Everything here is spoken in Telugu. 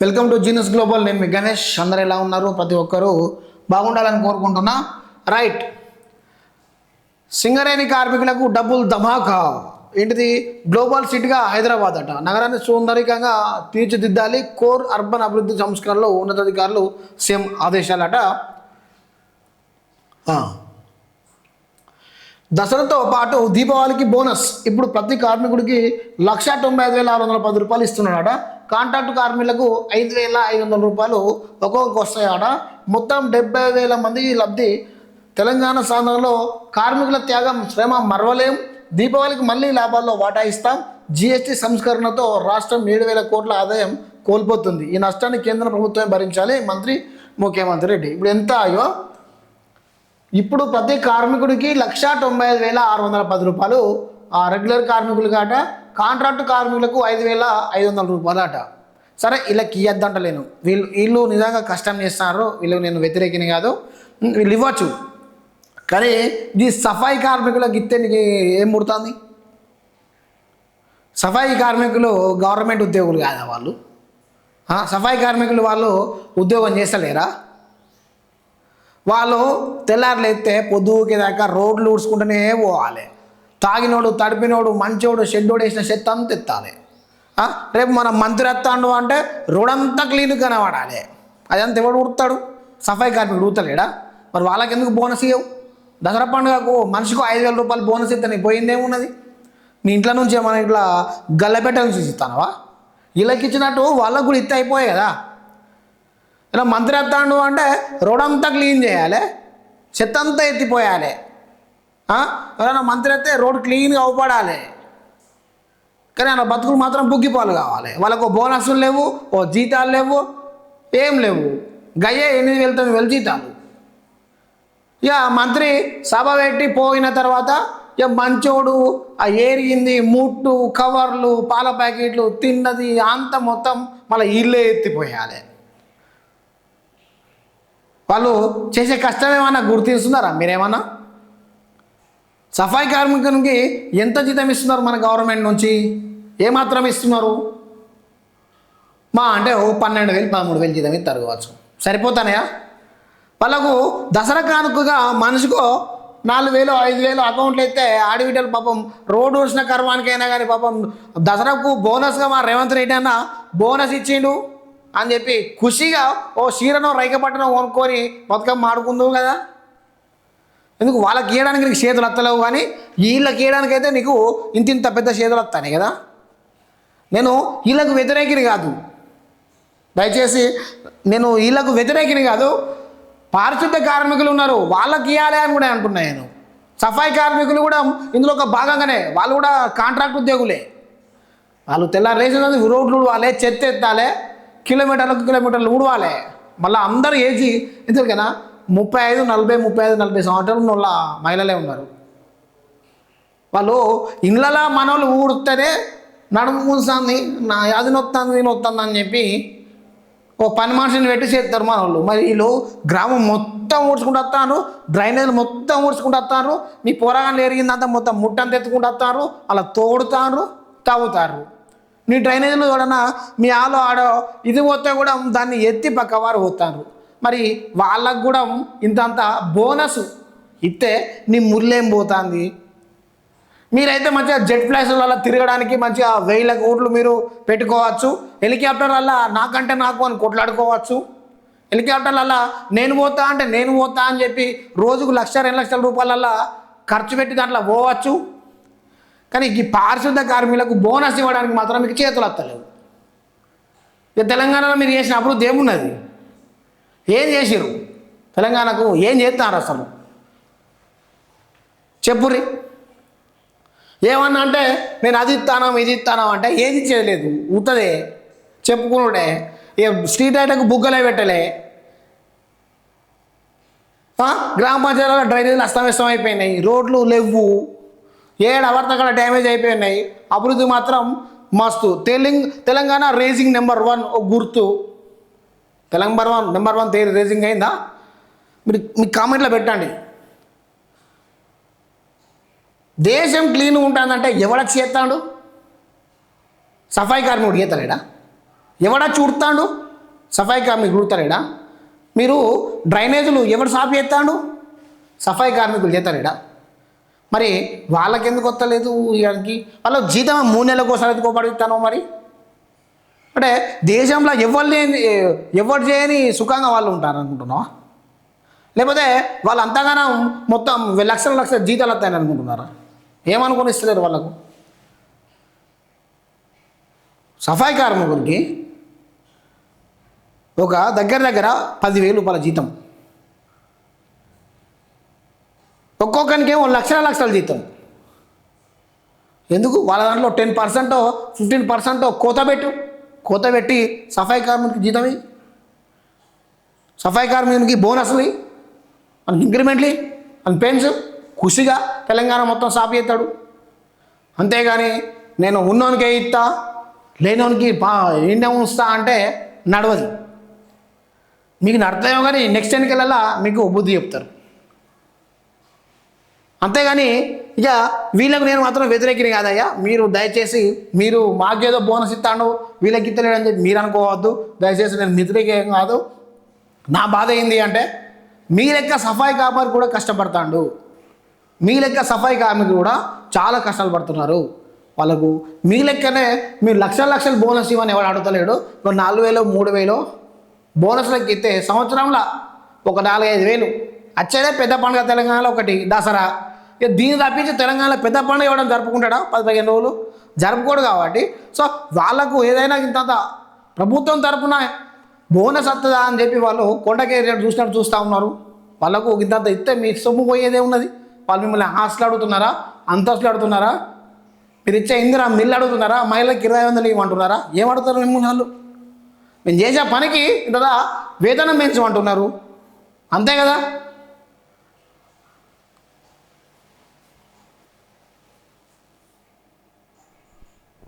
Welcome to genus global. నేను మీ గణేష్. అందరు ఎలా ఉన్నారు? ప్రతి ఒక్కరూ బాగుండాలని కోరుకుంటున్నా. రైట్. సింగరేణి కార్మికులకు డబ్బులు ధమాకా. ఏంటిది? గ్లోబల్ సిటీగా హైదరాబాద్ అట. నగరాన్ని సుందరికంగా తీర్చిదిద్దాలి. కోర్ అర్బన్ అభివృద్ధి సంస్కరణలో ఉన్నతాధికారులు సీఎం ఆదేశాలట. దసరాతో పాటు దీపావళికి బోనస్. ఇప్పుడు ప్రతి కార్మికుడికి లక్ష తొంభై ఐదు వేల ఆరు వందల పది రూపాయలు ఇస్తున్నాడట. కాంట్రాక్ట్ కార్మికులకు ఐదు వేల ఐదు వందల రూపాయలు ఒక్కొక్కరికి వస్తాయట. మొత్తం డెబ్బై వేల మంది లబ్ధి. తెలంగాణ సాధనలో కార్మికుల త్యాగం శ్రమ మరవలేం. దీపావళికి మళ్ళీ లాభాల్లో వాటా ఇస్తాం జీఎస్టీ సంస్కరణతో రాష్ట్రం ఏడు వేల కోట్ల ఆదాయం కోల్పోతుంది. ఈ నష్టాన్ని కేంద్ర ప్రభుత్వమే భరించాలి. మంత్రి ముఖ్యమంత్రి రెడ్డి. ఇప్పుడు ఎంత అయ్యో? ఇప్పుడు ప్రతి కార్మికుడికి లక్ష తొంభై ఐదు వేల ఆరు వందల పది రూపాయలు. ఆ రెగ్యులర్ కార్మికులు కాట కాంట్రాక్టు కార్మికులకు ఐదు వేల ఐదు వందల రూపాయలు అట. సరే వీళ్ళకి ఇవ్వద్దంటలేను వీళ్ళు వీళ్ళు నిజంగా కష్టం చేస్తున్నారు. వీళ్ళు నేను వ్యతిరేకిని కాదు. వీళ్ళు ఇవ్వచ్చు. కానీ ఈ సఫాయి కార్మికులకు ఇస్తే నీకు ఏం ముడుతుంది సఫాయి కార్మికులు గవర్నమెంట్ ఉద్యోగులు కాదా వాళ్ళు? సఫాయి కార్మికులు వాళ్ళు ఉద్యోగం చేస్తలేరా? వాళ్ళు తెల్లారులు ఎత్తే పొద్దుకే దాకా రోడ్లు ఊడ్చుకుంటూనే పోవాలి. తాగినోడు తడిపినోడు మంచోడు షెడ్డోడు వేసిన చెత్త అంతా ఎత్తాలి. రేపు మనం మంత్రి ఎత్తాడు అంటే రోడంతా క్లీన్ కనబడాలి అదంతా ఎవడు ఉడతాడు? సఫాయి కార్మికుడు ఉడతలేడా? మరి వాళ్ళకి ఎందుకు బోనస్ ఇవ్వవు దసరా పండుగకు మనిషికి ఐదు వేల రూపాయలు బోనస్ ఇస్తాను పోయిందేమున్నది మీ ఇంట్లో నుంచి ఏమైనా ఇట్లా గల్లపెట్ట నుంచి ఇస్తానవా? వీళ్ళకి ఇచ్చినట్టు వాళ్ళకు కూడా ఇస్తే అయిపోయాయి కదా. ఇలా మంత్రి ఎత్తాడు అంటే రోడ్ అంతా క్లీన్ చేయాలి. చెత్త అంతా ఎత్తిపోయాలి. ఎవరైనా మంత్రి అయితే రోడ్ క్లీన్గా అవపడాలి కానీ ఆయన బతుకులు మాత్రం బుగ్గిపాలు కావాలి. వాళ్ళకు బోనస్లు లేవు ఓ జీతాలు లేవు ఏం లేవు. గయ్యే ఎనిమిది వేల తొమ్మిది వేలు జీతాలు. ఇక మంత్రి సభ పెట్టి పోయిన తర్వాత ఇక మంచోడు ఆ ఏరిగింది ముట్టు కవర్లు పాల ప్యాకెట్లు తిన్నది అంత మొత్తం మళ్ళీ ఇల్లే ఎత్తిపోయాలి. వాళ్ళు చేసే కష్టం ఏమన్నా గుర్తిస్తున్నారా మీరేమన్నా? సఫాయి కార్మికునికి ఎంత జీతం ఇస్తున్నారు మన గవర్నమెంట్ నుంచి? ఏమాత్రం ఇస్తున్నారు? మా అంటే ఓ పన్నెండు వేలు పదమూడు వేలు జీతం ఇస్తారు కావచ్చు. సరిపోతానయా? వాళ్ళకు దసరా కానుకగా మనిషికో నాలుగు వేలు ఐదు వేలు అకౌంట్లు అయితే ఆడివిటలు పాపం రోడ్డు వచ్చిన కర్మానికైనా కానీ పాపం దసరాకు బోనస్గా మా రేవంత్ రెడ్డి అన్న బోనస్ ఇచ్చిండు అని చెప్పి ఖుషిగా ఓ చీరనో రైకపట్టనో కొనుక్కొని బతుకమ్మ ఆడుకుందావు కదా? ఎందుకు వాళ్ళకి గీయడానికి నీకు చేతులు అత్తలేవు కానీ వీళ్ళకి గీయడానికైతే అయితే నీకు ఇంత ఇంత పెద్ద చేతులు వస్తాయి కదా? నేను వీళ్ళకు వ్యతిరేకిని కాదు. దయచేసి నేను వీళ్ళకు వ్యతిరేకిని కాదు. పారిశుద్ధ కార్మికులు ఉన్నారు. వాళ్ళకి ఇవ్వాలి అని కూడా అనుకున్నాను నేను. సఫాయి కార్మికులు కూడా ఇందులో ఒక భాగంగానే. వాళ్ళు కూడా కాంట్రాక్ట్ ఉద్యోగులే. వాళ్ళు తెల్లారు లేచినది రోడ్లు ఊడవాలి చెత్త ఎత్తాలి కిలోమీటర్లకు కిలోమీటర్లు ఊడవాలి. మళ్ళీ అందరూ ఏజీ ఎందుకనా ముప్పై ఐదు నలభై ముప్పై ఐదు నలభై సంవత్సరాలు వాళ్ళ మహిళలే ఉన్నారు. వాళ్ళు ఇళ్ళలా మనోళ్ళు ఊడితేనే నడుము కూస్తుంది నా అది నొత్తుంది నేను వస్తుంది అని చెప్పి ఓ పని మనిషిని పెట్టి చేస్తారు మన వాళ్ళు మరి వీళ్ళు గ్రామం మొత్తం ఊడ్చుకుంటూ వస్తారు డ్రైనేజ్ మొత్తం ఊడ్చుకుంటూ వస్తారు మీ పొరగాలు ఎరిగిందంతా మొత్తం ముట్టని తెచ్చుకుంటూ వస్తారు అలా తోడుతారు తవ్వుతారు మీ డ్రైనేజీలో చూడనా మీ ఆలో ఆడో ఇది పోతే కూడా దాన్ని ఎత్తి పక్క వారు పోతారు. మరి వాళ్ళకు కూడా ఇంతంత బోనస్ ఇస్తే నీ ముళ్ళేం పోతుంది? మీరైతే మంచిగా జెట్ ఫ్లాష్లలో తిరగడానికి మంచిగా వేల కోట్లు మీరు పెట్టుకోవచ్చు. హెలికాప్టర్ వల్ల నాకంటే నాకు అని కొట్లాడుకోవచ్చు. హెలికాప్టర్లల్లా నేను పోతా అంటే నేను పోతా అని చెప్పి రోజుకు లక్ష రెండు లక్షల రూపాయలల్లా ఖర్చు పెట్టి దాంట్లో పోవచ్చు. కానీ ఈ పారిశుద్ధ కార్మికులకు బోనస్ ఇవ్వడానికి మాత్రం మీకు చేతులు వస్తలేవు ఇక తెలంగాణలో మీరు చేసిన అభివృద్ధి ఏమున్నది ఏం చేసిరు తెలంగాణకు ఏం చేస్తున్నారు అసలు? చెప్పురి ఏమన్నా అంటే నేను అది ఇస్తాను ఇది ఇస్తాను అంటే ఏది చేయలేదు. ఉత్తదే. చెప్పుకున్నాడే ఏ స్ట్రీట్ లైట్లకు బుగ్గలే పెట్టలే. గ్రామ పంచాయతీలో డ్రైనేజీలు అస్తవ్యస్తం అయిపోయినాయి. రోడ్లు లేవు ఏడు అవర్తకాల డ్యామేజ్ అయిపోయినాయి. అభివృద్ధి మాత్రం మస్తు. తెలంగ తెలంగాణ రేసింగ్ నెంబర్ వన్ గుర్తు. తెలంగాణ వన్ నెంబర్ వన్ తేలి రేసింగ్ అయిందా? మీరు మీ కామెంట్లో పెట్టండి. దేశం క్లీన్ ఉంటుందంటే ఎవడ చేస్తాడు? సఫాయి కార్మికుడు ఈతలేడా ఎవడ చూడతాడు? సఫాయి కార్మికులు కుడతారేడా మీరు డ్రైనేజీలు ఎవడు సాఫ్ చేస్తాడు? సఫాయి కార్మికులు చేస్తారేడా మరి వాళ్ళకెందుకు వస్తలేదు ఇక్కడికి వాళ్ళ జీతం మూడు నెలలకు ఒకసారి ఎత్తుకోబడుతాను మరి? అంటే దేశంలో ఎవరు లేని ఎవరు చేయని సుఖంగా వాళ్ళు ఉంటారు అనుకుంటున్నావా? లేకపోతే వాళ్ళు అంతగానో మొత్తం లక్షల లక్షల జీతాలు వస్తాయని అనుకుంటున్నారా? ఏమనుకుని ఇస్తలేరు వాళ్ళకు? సఫాయి కార్మికుడికి ఒక దగ్గర దగ్గర పదివేలు రూపాయల జీతం. ఒక్కొక్కరికి ఏమో లక్షల లక్షల జీతం. ఎందుకు? వాళ్ళ దాంట్లో టెన్ పర్సెంటో ఫిఫ్టీన్ పర్సెంటో కోత పెట్టు. కోత పెట్టి సఫాయి కార్మికుడికి జీతం సఫాయి కార్మికునికి బోనస్లు అని ఇంక్రిమెంట్లీ? అని పెన్స్? ఖుషిగా తెలంగాణ మొత్తం సాఫ్ చేస్తాడు. అంతేగాని నేను ఉన్నోనికే ఇస్తా లేనోనికి పా ఎండ ఉంచుతా అంటే నడవదు. మీకు నడతాయో కానీ నెక్స్ట్ ఎన్నికలలో మీకు బుద్ధి చెప్తారు. అంతేగాని ఇక వీళ్ళకు నేను మాత్రం వ్యతిరేకిని కాదయ్యా. మీరు దయచేసి మీరు మాకేదో బోనస్ ఇస్తాను వీళ్ళకిత్తలేడని చెప్పి మీరు అనుకోవద్దు. దయచేసి నేను వ్యతిరేకం కాదు. నా బాధ ఏంది అంటే మీ లెక్క సఫాయి కాపరి కూడా కష్టపడతాడు. మీ లెక్క సఫాయి కార్మికులు కూడా చాలా కష్టాలు పడుతున్నారు. వాళ్ళకు మీ లెక్కనే మీరు లక్షల లక్షలు బోనస్ ఇవ్వని ఎవరు అడుగుతలేడు. ఒక నాలుగు వేలు మూడు వేలు బోనస్లకు ఇస్తే సంవత్సరంలో ఒక నాలుగైదు వేలు. వచ్చేదే పెద్ద పండుగ తెలంగాణలో ఒకటి దసరా. ఇక దీన్ని తప్పించి తెలంగాణలో పెద్ద పండుగ ఇవ్వడం జరుపుకుంటాడా? పది పదిహేను రోజులు? జరుపుకోడు కాబట్టి. సో వాళ్ళకు ఏదైనా ఇంత ప్రభుత్వం తరపున బోనస్ వస్తుందా అని చెప్పి వాళ్ళు కొండకేరి చూసినట్టు చూస్తూ ఉన్నారు. వాళ్ళకు ఇంత ఇస్తే మీ సొమ్ము పోయేదే ఉన్నది. వాళ్ళు మిమ్మల్ని హాస్టల్ అడుగుతున్నారా అంతస్తులు అడుగుతున్నారా? మీరు ఇచ్చే ఇందిరా మిల్లు అడుగుతున్నారా? మహిళలకు ఇరవై వందలు ఇవ్వమంటున్నారా? ఏం అడుగుతారు మిమ్మల్ని వాళ్ళు? మేము చేసే పనికి ఇంత వేతనం పెంచమంటున్నారు. అంతే కదా?